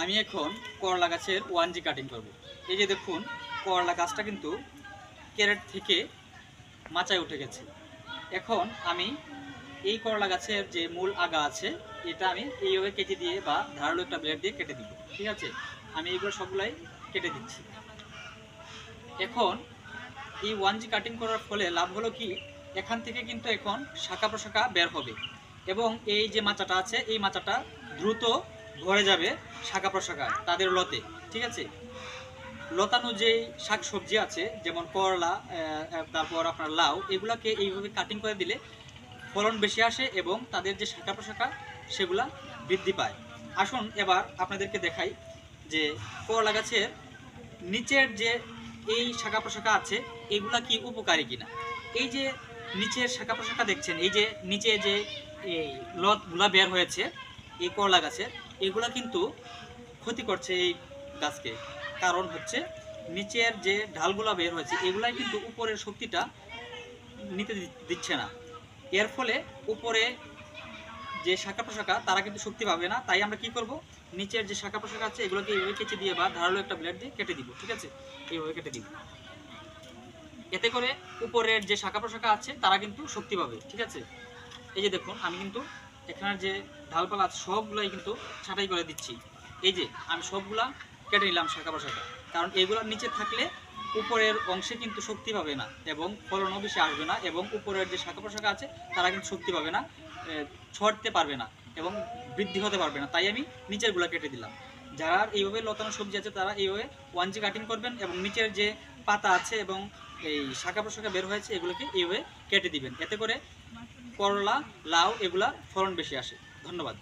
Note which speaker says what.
Speaker 1: আমি এখন করলা গাছের ওয়ান জি কাটিং করব। এই যে দেখুন, করলা গাছটা কিন্তু ক্যারেট থেকে মাচায় উঠে গেছে। এখন আমি এই করলা গাছের যে মূল আগা আছে, এটা আমি এইভাবে কেটে দিয়ে বা ধারালো একটা ব্লেড দিয়ে কেটে দিব। ঠিক আছে? আমি এইগুলো সবগুলাই কেটে দিচ্ছি। এখন এই ওয়ান জি কাটিং করার ফলে লাভ হলো কি? এখান থেকে কিন্তু এখন শাখা প্রশাখা বের হবে। এবং এই যে মাচাটা আছে, এই মাচাটা দ্রুত ভরে যাবে শাখা প্রশাখা তাদের লতে, ঠিক আছে? লতানো যে শাক সবজি আছে, যেমন করলা তারপর আপনার লাউ, এগুলাকে এইভাবে কাটিং করে দিলে ফলন বেশি আসে এবং তাদের যে শাখা প্রশাখা, সেগুলা বৃদ্ধি পায়। আসুন এবার আপনাদেরকে দেখাই যে করলা গাছের নিচের যে এই শাখা প্রশাখা আছে, এগুলা কি উপকারী কিনা? এই যে নিচের শাখা প্রশাখা দেখছেন, এই যে নিচে যে এই লতগুলা বের হয়েছে এই করলা গাছের, এগুলা কিন্তু ক্ষতি করছে এই গাছকে। কারণ হচ্ছে নিচের যে ঢালগুলা বের হয়েছে, এগুলাই কিন্তু উপরের শক্তিটা নিতে দিচ্ছে না। এর ফলে উপরে যে শাখা প্রশাখা, তারা কিন্তু শক্তি পাবে না। তাই আমরা কি করব? নিচের যে শাখা প্রশাখা আছে, এগুলোকে এইভাবে কেটে দিয়ে বা ধারালো একটা ব্লেড দিয়ে কেটে দিব, ঠিক আছে? এইভাবে কেটে দিব। এতে করে উপরের যে শাখা প্রশাখা আছে, তারা কিন্তু শক্তি পাবে, ঠিক আছে? এই যে দেখুন, আমি কিন্তু এখানে যে ঢালপালা আছে, সবগুলাই কিন্তু ছাঁটাই করে দিচ্ছি। এই যে, আমি সবগুলা কেটে নিলাম শাখা প্রশাখা কারণ এগুলোর নিচে থাকলে উপরের অংশে কিন্তু শক্তি পাবে না এবং ফলনও বেশি আসবে না এবং উপরের যে শাখা প্রশাখা আছে, তারা কিন্তু শক্তি পাবে না ছড়তে পারবে না এবং বৃদ্ধি হতে পারবে না। তাই আমি নিচেরগুলো কেটে দিলাম। যারা এইভাবে লতানো সবজি আছে, তারা এইভাবে ওয়ান জি কাটিং করবেন এবং নিচের যে পাতা আছে এবং এই শাখা প্রশাখা বের হয়েছে, এগুলোকে এইভাবে কেটে দিবেন। এতে করে করলা লাউ এগুলা ফলন বেশি আসে। ধন্যবাদ।